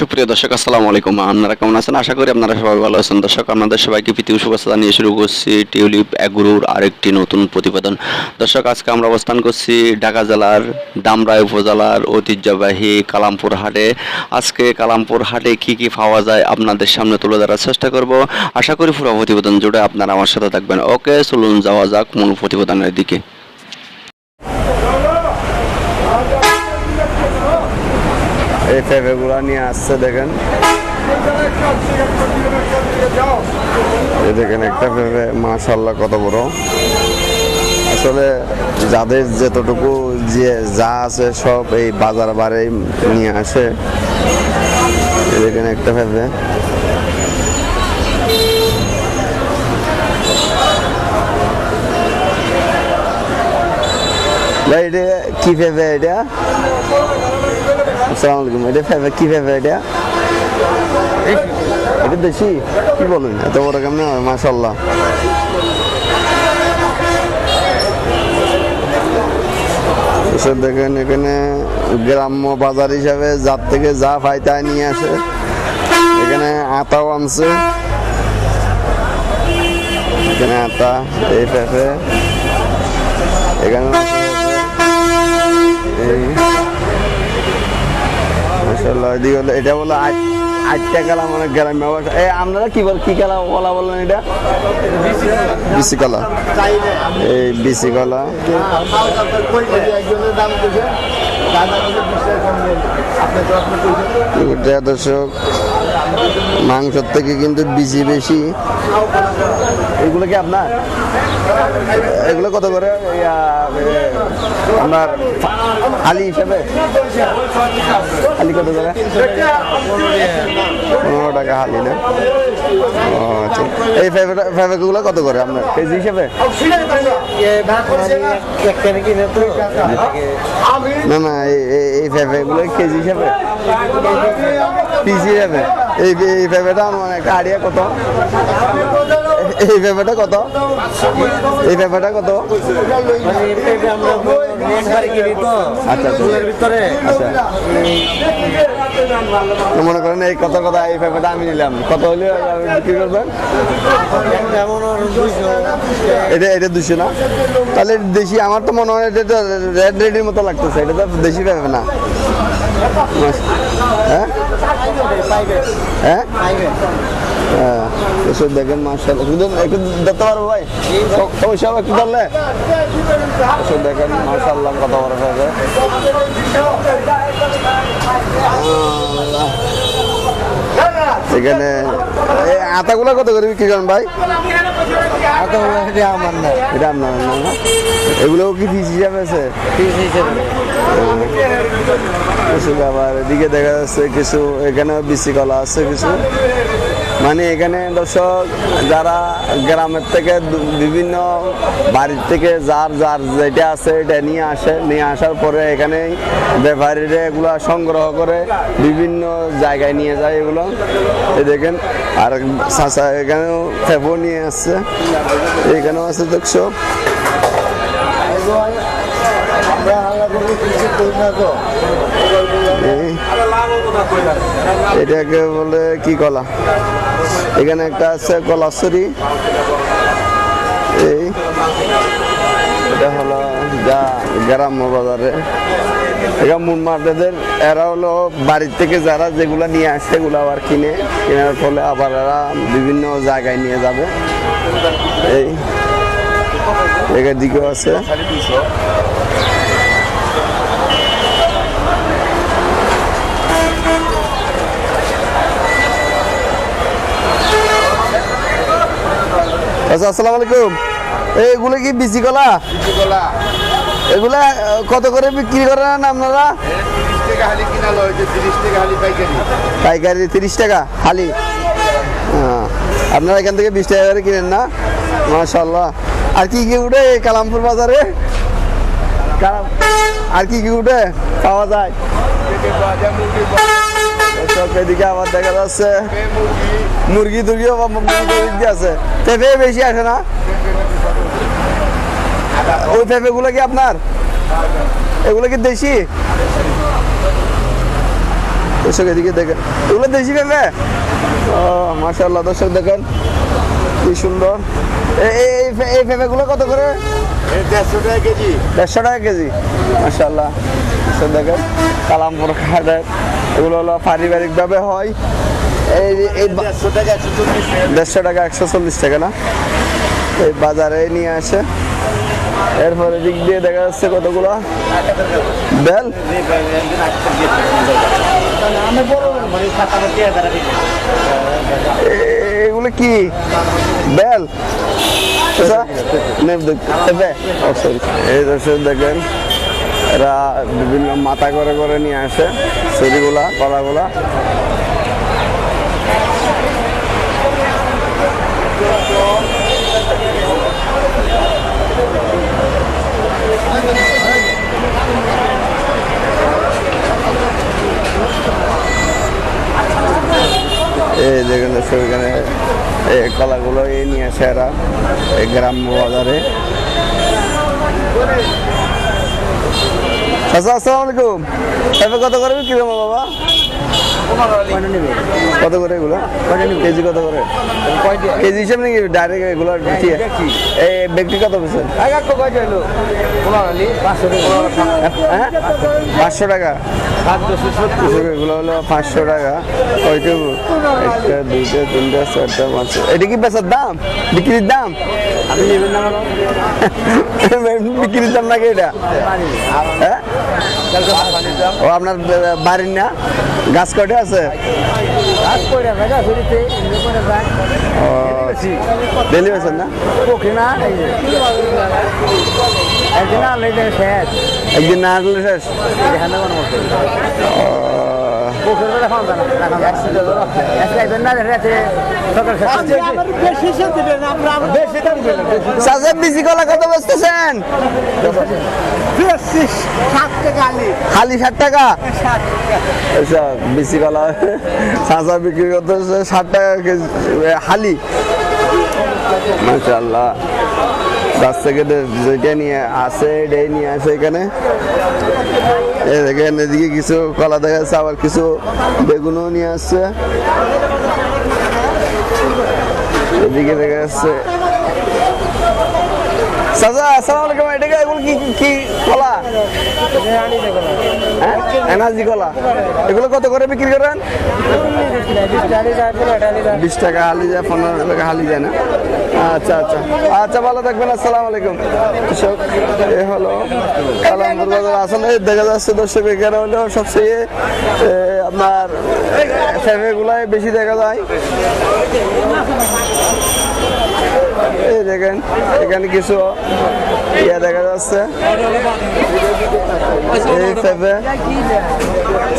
সুপ্রিয় দর্শক, আসসালামু আলাইকুম। আপনারা কেমন আছেন? আশা করি আপনারা সবাই ভালো আছেন। দর্শক, আপনাদের সবাইকে পৃথিবী শুভেচ্ছা জানিয়ে শুরু করছি টিউলিপ অ্যাগ্রোর আরেকটি নতুন প্রতিবেদন। দর্শক, আজকে আমরা অবস্থান করছি ঢাকা জেলার দামরাই উপজেলার ঐতিহ্যবাহী কালামপুর হাটে। আজকে কালামপুর হাটে কি কি পাওয়া যায় আপনাদের সামনে তুলে ধরার চেষ্টা করব। আশা করি পুরো প্রতিবেদন জুড়ে আপনারা আমার সাথে থাকবেন। ওকে, চলুন যাওয়া যাক মূল প্রতিবেদনের দিকে। এই ফেফেগুলো নিয়ে আসছে, দেখেন। এই দেখেন একটা ফেফে মাশাল্লাহ কত বড়। আসলে যাদের যতটুকু যে যা আছে সব এই বাজার বারে নিয়ে আসে। দেখেন একটা ফেফে। ভাই, এটা কি ফেফে এটা? আসসালামু আলাইকুম এটা কি এটা? এটা দেশি? কি বলেন? এত বড় কেমন হয় মাশাল্লাহ এসব দেখেন এখানে গ্রাম্য বাজার হিসাবে যার থেকে যা পাই তাই নিয়ে আসে। এখানে আতাও আনছে। এখানে আতা এই এখানে এই মাশাআল্লাহ এদিকে হলো এটা বলো আট আটটা কালা মানে গ্রামে এ এই আপনারা কি বল কি কালা কলা বলেন এটা? বিসি কলা এই বিসি কলা দর্শক মাংসর থেকে কিন্তু বিসি বেশি। এগুলো কি আপনার? এগুলো কত করে? আপনার হালি হিসাবে? হালি কত করে? পনেরো টাকা হালি, না? আচ্ছা। এই ফেভাগুলো কত করে আপনার? কেজি হিসাবে? না না, এই- এই কেজি হিসাবে? পিস হিসাবে এই এই ফেভাটা আমার একটা আইডিয়া কত? এই ফেভাটা কত? এই ফেভাটা কত? আচ্ছা আচ্ছা। আচ্ছা। মনে করেন এই কত কথা, এই পেপারটা আমি নিলাম। কত হলে বিক্রি করবেন এটা এটা দুশো না? তাহলে দেশি, আমার তো মনে হয় এটা তো রেড রেডির মতো লাগতেছে। এটা তো দেশি পেপার না। হ্যাঁ? হ্যাঁ? হ্যাঁ দেখেন মার্শাল একটু একটু দেখতে পারব ভাই? একটু ধরলে এসব দেখেন মার্শাল্লাহ কত বড় হবে এখানে এই আতাগুলো কত করে বিক্রি করেন ভাই? আমার না। এটা আপনার না না? এগুলোও কি ফিস হিসাবে আছে? কিছু আবার এদিকে দেখা যাচ্ছে কিছু, এখানে বিসি কলা আছে কিছু। মানে এখানে দর্শক, যারা গ্রামের থেকে বিভিন্ন বাড়ির থেকে যার যার যেটা আছে এটা নিয়ে আসে, নিয়ে আসার পরে এখানে ব্যাপারীরা এগুলো সংগ্রহ করে বিভিন্ন জায়গায় নিয়ে যায় এগুলো। এই দেখেন, আর চাষা এখানেও ফেবো নিয়ে আসছে। এখানেও আছে এই এটাকে বলে কি কলা? এখানে একটা আছে কলাসরি এই, এটা হলো যা গ্রাম্য বাজারে। এটা মুনমার্টেদের এরা হলো বাড়ির থেকে যারা যেগুলো নিয়ে আসে এগুলো আবার কিনে। কেনার ফলে আবার এরা বিভিন্ন জায়গায় নিয়ে যাবে। এই এখান দিকেও আছে। আচ্ছা আসসালামু আলাইকুম। এইগুলো কি বিচি কলা? এগুলা কত করে বিক্রি করেন আপনারা? পাইকারি। তিরিশ টাকা হালি। হ্যাঁ। আপনারা এখান থেকে বিশ টাকা করে কিনেন না? মাশাল্লাহ আর কি কি উঠে কালামপুর বাজারে? আর কি কি উঠে পাওয়া যায়? দর্শক, এদিকে আবার দেখা যাচ্ছে। মুরগি টুরগিও মুরগি আছে। পেঁপে বেশি আসে না? ওই পেঁপে কি আপনার? এগুলো কি দেশি? দর্শক এদিকে দেখেন। এগুলো দেশি পেঁপে? ও মাশাল্লাহ দর্শক দেখেন। কি সুন্দর। এই পে- এই পেঁপেগুলো কত করে? দেড়শো টাকা কেজি। দেড়শো টাকা কেজি। দর্শক দেখেন। কালামপুর খাটের এগুলো হলো পারিবারিকভাবে হয়। এই এই দেড়শো টাকা একশো চল্লিশ টাকা না? এই বাজারে নিয়ে আসে। এরপরে দিক দিয়ে দেখা যাচ্ছে কতগুলো? বেল? এগুলো কি? বেল? আচ্ছা, দেখেন। এরা বিভিন্ন মাথা করে করে নিয়ে আসে, ছুরিগুলা কলাগুলা এই দেখেন এখানে এই কলাগুলো এই নিয়ে আসে এরা, এই গ্রাম্য বাজারে। আচ্ছা আসসালামু আলাইকুম। এবার বিক্রি করব বাবা? কত করে এগুলো? কেজি কত করে? কেজি হিসেবে নাকি ডাইরেক্ট এগুলো দিয়ে? এই ব্যক্তি কত পেয়েছেন হ্যাঁ? পাঁচশো টাকা? এগুলো হলো পাঁচশো টাকা। একটা দুইটা তিনটা চারটা পাঁচশো এটা কি বেচার দাম? বিক্রির দাম? বিক্রির দাম নাকি এটা? হ্যাঁ? ও আপনার বাড়ির না? গাছ কটে আছে? ডেলি বেছেন না? একদিন না আসলে শেষ। ও, চাচা বিসি কলা কত বসতেছেন খালি ষাট টাকা? আচ্ছা বিসি কলা বিক্রি করতেছে ষাট টাকা হালি। মাশাল্লাহ থেকে যেটা নিয়ে আসে, এটাই নিয়ে আসে এখানে। দেখেন, এদিকে কিছু কলা দেখা যাচ্ছে, আবার কিছু বেগুনও নিয়ে আসছে। এদিকে দেখা যাচ্ছে চাচা, আসসালামু আলাইকুম এটা কি- কি, কি- কলা? হ্যাঁ? এনার্জি কলা? এগুলো কত করে বিক্রি করেন বিশ টাকা হালি যায় পনেরো টাকা হালি যায় না? আচ্ছা আচ্ছা। আচ্ছা ভালো থাকবেন, আসসালামু আলাইকুম। কৃষক, এ হলো কালামপুর বাজার আসলে দেখা যাচ্ছে দর্শক এখানে হলো সবচেয়ে আপনার ফ্যামিলিগুলাই বেশি দেখা যায়। দেখেন এখানে কিছু ইয়া দেখা যাচ্ছে। এই ফেবে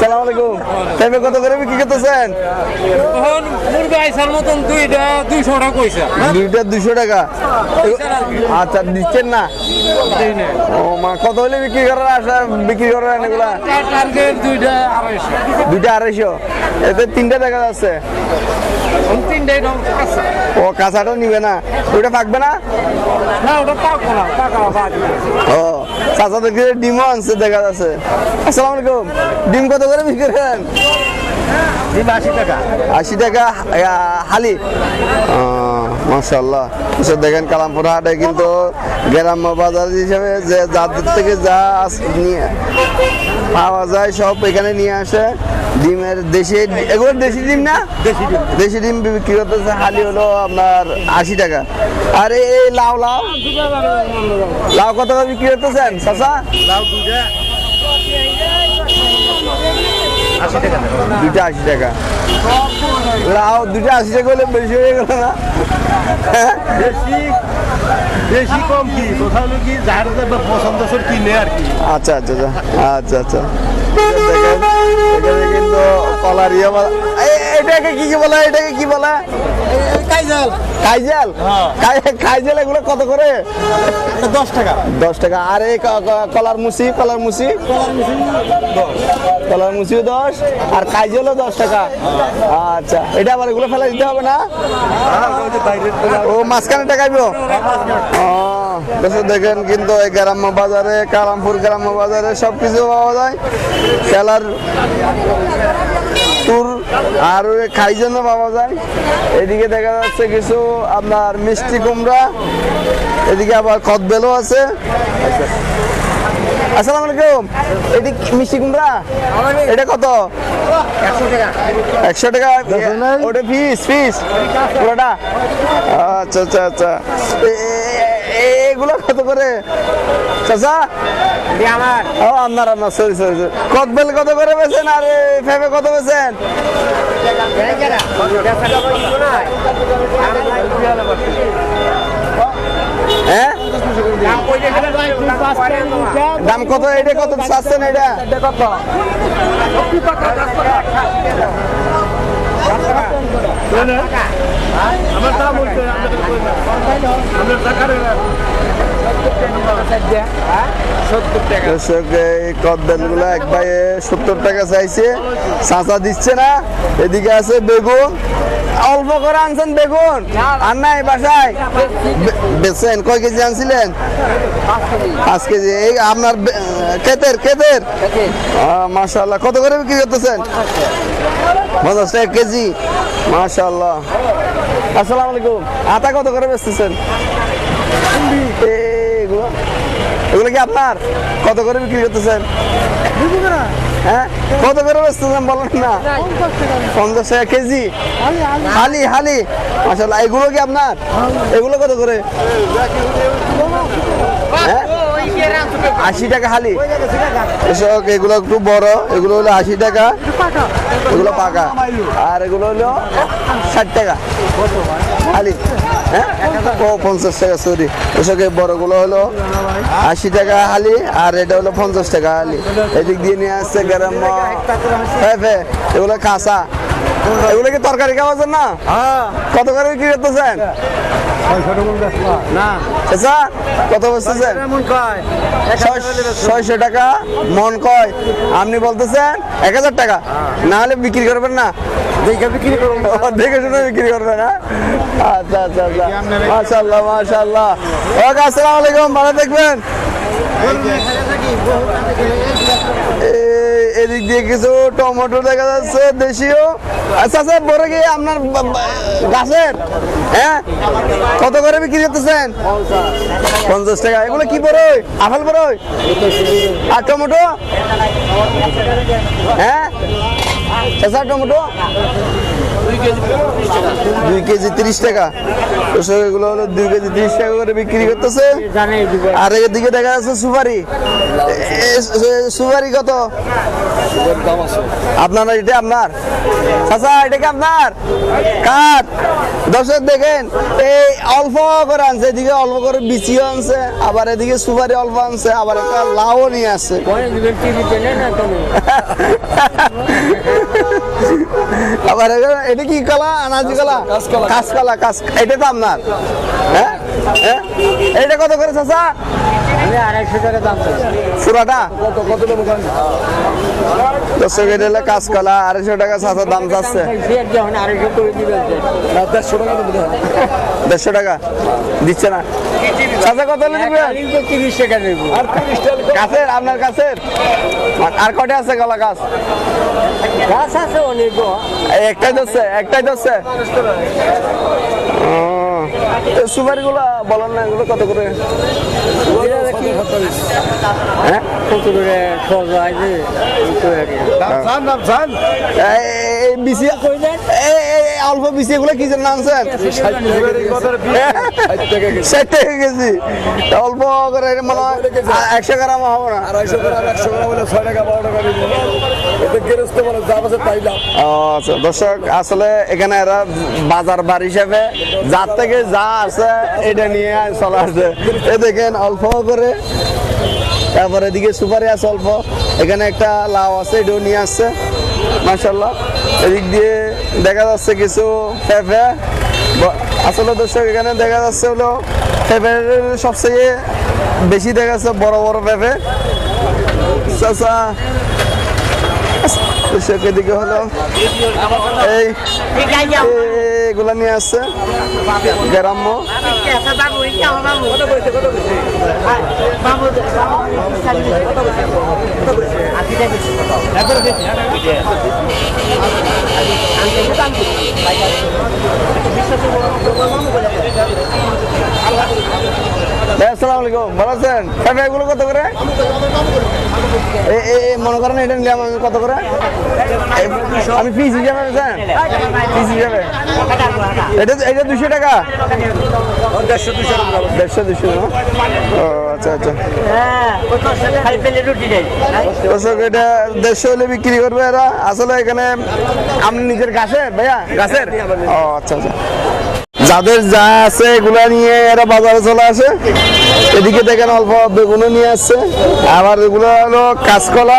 সালাম আলাইকুম। ফেবে কত করে বিক্রি করতেছেন? দুইটা দুইশো টাকা আচ্ছা দিচ্ছেন না? ও মা কত হলে বিক্রি করার আশা বিক্রি এগুলা? দুইটা আড়াইশো। এতে তিনটা দেখা যাচ্ছে। ও কাঁচাটা নিবে না। থাকবে না? না ওটা পাকো না ও চাচা দেখে ডিমও আনছে দেখা যাচ্ছে। আসসালামু আলাইকুম। ডিম কত করে বিক্রি করেন? আশি টাকা। হালি। মাসাল্লাহ দেখেন কালামপুর হাটে কিন্তু গ্রাম্য বাজার হিসেবে যে যাদের থেকে যা আস- নিয়ে। পাওয়া যায় সব এখানে নিয়ে আসে। ডিমের দেশি এগুলো দেশি ডিম না? দেশি ডিম। বিক্রি করতেছে হালি হলো আপনার আশি টাকা। আর এই লাউ লাউ। লাউ কত করে বিক্রি করতেছেন লাউ দুইটা। আশি টাকা। টাকা। লাউ দুইটা আশি টাকা হলে বেশি হয়ে গেল না? বেশি কম কি? কোথাও কি যার পছন্দ কিনে আর কি? আচ্ছা আচ্ছা আচ্ছা আচ্ছা আচ্ছা। এখানে কিন্তু কলার ইয়ে এটাকে কি বলা, এটাকে কি বলা? কাইজাল। কাইজেল? কাই- এগুলো কত করে? দশ টাকা। দশ টাকা। আর এই ক- ক- কলার মুসি কলার মুসি? কলার মুসিও দশ আর কাইজেলও দশ টাকা। আচ্ছা এটা আবার এগুলো ফেলা দিতে হবে না? ও মাঝখানে টাকাইব? ও দর্শক দেখেন কিন্তু এই গ্রাম্য বাজারে কালামপুর গ্রাম্য বাজারে সব কিছু পাওয়া যায়। খেলার তুর আর ওই খাইজনও পাওয়া যায়। এদিকে দেখা যাচ্ছে কিছু আপনার মিষ্টি কুমড়া এদিকে আবার কদবেলও আছে। আসসালামু আলাইকুম। এটি মিষ্টি কুমড়া? এটা কত? একশো টাকা। ওটা ফিস ফিস পুরোটা আচ্ছা আচ্ছা আচ্ছা। এগুলো কত করে? চাচা? ও আপনার আপনার সরি সরি কদবেল কত করে বেছেন আর ফেবে কত বেছেন হ্যাঁ? দাম কত? এটা কত? চাচ্ছেন এটা আমার দাম সত্তর টাকা চাইছে দিচ্ছে না, এদিকে আছে বেগুন। অল্প করে আনছেন বেগুন, আর নাই বাসায়। বেচছেন, কয় কেজি আনছিলেন? পাঁচ কেজি। এই আপনার কেতের কেতের মাশাল্লাহ কত করে বিক্রি করতেছেন? পঞ্চাশ টাকা কেজি। মাশাল্লাহ আসসালামু আলাইকুম। আটা কত করে বেচতেছেন? এগুলো? কি আপনার? কত করে বিক্রি করতেছেন? হ্যাঁ? কত করে বেচতেছেন বলেন না? পঞ্চাশ টাকা কেজি? হালি হালি। মাসাল্লাহ এগুলো কি আপনার? এগুলো কত করে? হ্যাঁ? আশি টাকা হালি। এসব এগুলো একটু বড়, এগুলো হলো আশি টাকা, এগুলো পাকা। আর এগুলো হলো ষাট টাকা। হালি হ্যাঁ? ও, পঞ্চাশ টাকা সরি হলো আশি টাকা হালি, আর এটা হলো পঞ্চাশ টাকা হালি। আসছে গরম ফেফে এগুলো কাঁচা। এগুলো কি তরকারি খাওয়ার জন্য কত করে বিক্রি করতেছেন? না। কত বসতেছেন? ছয়শো টাকা মন কয়। আপনি বলতেছেন এক হাজার টাকা। না হলে বিক্রি করবেন না। দেখে বিক্রি করুন। ও, দেখে শুনে বিক্রি করবে না আচ্ছা আচ্ছা আচ্ছা। মাশাল্লাহ মাশাল্লাহ ওকে আসসালামু আলাইকুম ভালো দেখবেন এদিক দিয়ে কিছু টমেটো দেখা যাচ্ছে, দেশীয়। আচ্ছা আচ্ছা বড় গিয়ে আপনার গাছের? হ্যাঁ? কত করে বিক্রি করতেছেন? পঞ্চাশ টাকা। এগুলো কি বড়ই আপেল বড়ই আর টমেটো? হ্যাঁ? চাষা টমেটো? দুই কেজি তিরিশ টাকা। এগুলো হলো দুই কেজি তিরিশ টাকা করে বিক্রি করতেছে। আর এদিকে দেখা যাচ্ছে সুপারি। সুপারি কত? আপনার এটা আপনার? চাচা, এটা কি আপনার? কাঠ দর্শক, দেখেন, এই অল্প করে আনছে, এদিকে অল্প করে বিচিও আনছে, আবার এদিকে সুপারি অল্প আনছে, আবার একটা লাউও নিয়ে আসছে। আবার এটা কি কলা? আনাজি কলা কাঁচকলা কাঁচ এটা তো আপনার হ্যাঁ? এটা কত করে চাচা? হলো কাঁচকলা আড়াইশো টাকা চাচার দাম যাচ্ছে দেড়শো টাকা দিচ্ছে না। চাচা কত হলে দিবেন কাছের আপনার কাছের? আর- আর কটা আছে কলা গাছ এই একটাই ধরছে একটাই ধরছে। সুপারি গুলা বলেন না এগুলো কত করে? হ্যাঁ? নাম এই- বিসি অল্প বিসি এগুলো কি জন্য আনছেন? ষাট টাকা কেজি। অল্প করে মনে হয় একশো গ্রাম হবে না। আড়াইশো গ্রাম একশো গ্রাম হলে ছয় টাকা বারো টাকা আচ্ছা দর্শক, আসলে এখানে এরা বাজার বার হিসাবে যার থেকে যা আছে এটা নিয়ে চলে আসে। এ দেখেন, অল্প করে। তারপরে এদিকে সুপারি আছে অল্প। এখানে একটা লাউ আছে, এটাও নিয়ে আসছে মার্শাল্লাহ এদিক দিয়ে দেখা যাচ্ছে কিছু পেঁপে আসলে দর্শক, এখানে দেখা যাচ্ছে হলো পেঁপের সবচেয়ে বেশি দেখা যাচ্ছে বড় বড় পেঁপে চাচা দর্শক এদিকে হলো। এই এগুলা নিয়ে আসছে গ্রাম্য। ভাই, আসসালামু আলাইকুম ভালো আছেন? এগুলো কত করে? মনে করেন এটা নিলাম আমি কত করে? এ- আমি পিস হিসাবে বেচেন পিস হিসাবে? এটা এটা দুশো টাকা? দেড়শো দুশো? ও আচ্ছা আচ্ছা। এটা দেড়শো হলে বিক্রি করবে এরা। আসলে এখানে আমি নিজের গাছের ভাইয়া? গাছের ও আচ্ছা আচ্ছা। যাদের যা আছে এগুলা নিয়ে এরা বাজারে চলে আসে। এদিকে দেখেন অল্প বেগুনও নিয়ে আসছে আবার এগুলো হলো কাঁচকলা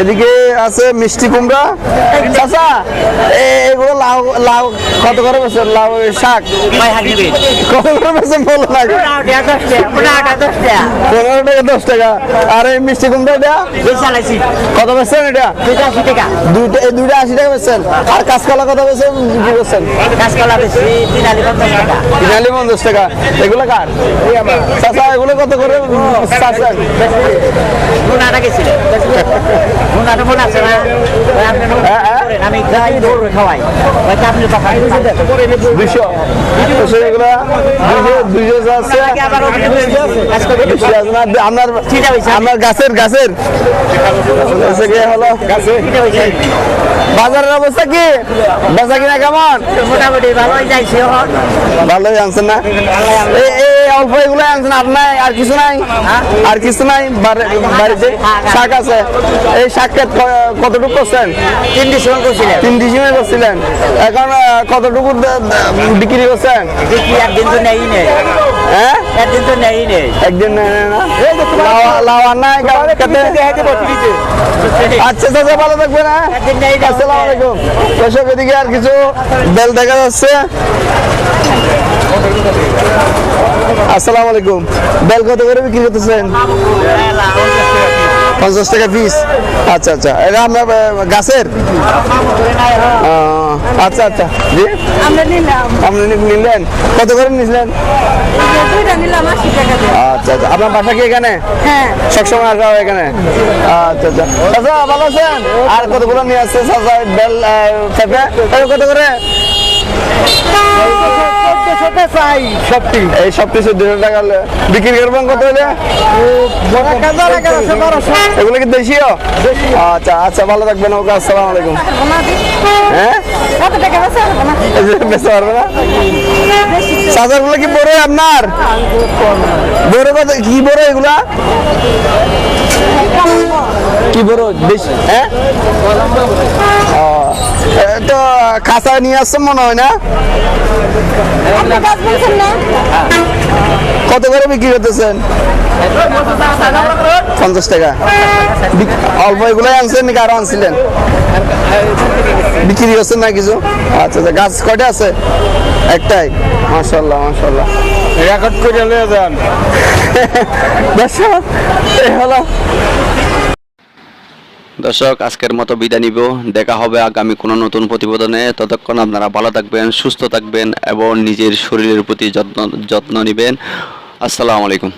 এদিকে আছে মিষ্টি কুমড়া। চাচা এগুলো লাউ লাউ কত করে বেছেন লাউ শাক? কত করে বেছেন বলো না? পনেরো টাকা দশ টাকা আর এই মিষ্টি কুমড়া এটা? কত বেছেন এটা? দুইটা এই দুইটা আশি টাকা বেছেন আর কাঁচকলা কত বেছেন বিক্রি করছেন তিনালি পঞ্চাশ টাকা। এগুলো কার? চাচা এগুলো কত করে? আপনার গাছের গাছের। হলো? বাজারের অবস্থা কি? বেচা কিনা কেমন? মোটামুটি ভালোই যাইছে। ভালোই আনছেন না? অল্প এগুলো আনছেন নাই আর কিছু নাই আর কিছু নাই বাড়িতে শাক আছে। এই শাক কতটুকু করছেন? তিন ডিসেম্বর করছিলেন। তিন ডিসিমে করছিলেন। এখন কতটুকু বিক্রি করছেন? একদিন তো নেই নেই হ্যাঁ? একদিন তো নেই নেই একদিন নেই না লাউ নাই খেতে? আচ্ছা চাচা ভালো থাকবে হ্যাঁ? না। আসসালামু আলাইকুম। দর্শক এদিকে আর কিছু বেল দেখা যাচ্ছে? আসসালামু আলাইকুম। বেল কত করে বিক্রি করতেছেন? পঞ্চাশ টাকা পিস আচ্ছা আচ্ছা। এটা আমরা গাছের? আচ্ছা আচ্ছা। জি আমরা নিলাম। আপনি নিলেন? কত করে নিলেন? আচ্ছা আচ্ছা। আপনার বাসা কি এখানে? হ্যাঁ। সবসময় আসা হয় এখানে? আচ্ছা আচ্ছা। ভালো আছেন? আর কতগুলো নিয়ে আসছে? বেল পেঁপে? কত করে? চাই সবটি এই সব কিছু দুশো টাকা বিক্রি করবেন কত হলে? এগুলো কি দেশীয়? আচ্ছা আচ্ছা ভালো থাকবেন ওকে আসসালামু আলাইকুম। হ্যাঁ? বেচা পারবে না? কি বড় আপনার? বড় কি বড় এগুলা? কি বড় বেশি হ্যাঁ? তো কাঁচা নিয়ে আসছেন মনে হয় না? কত করে বিক্রি করতেছেন? পঞ্চাশ টাকা। অল্প এগুলোই আনছেন নাকি আরও আনছিলেন? বিক্রি করছেন না কিছু? আচ্ছা আচ্ছা গাছ কয়টা আছে? একটাই। মাশাল্লাহ মাশাল্লাহ রেকর্ড করে নিয়ে যান। এই হলো দর্শক, আজকের মতো বিদায় নিব। দেখা হবে আগামী কোনো নতুন প্রতিবেদনে। ততক্ষণ আপনারা ভালো থাকবেন, সুস্থ থাকবেন এবং নিজের শরীরের প্রতি যত্ন যত্ন নেবেন। আসসালামু আলাইকুম।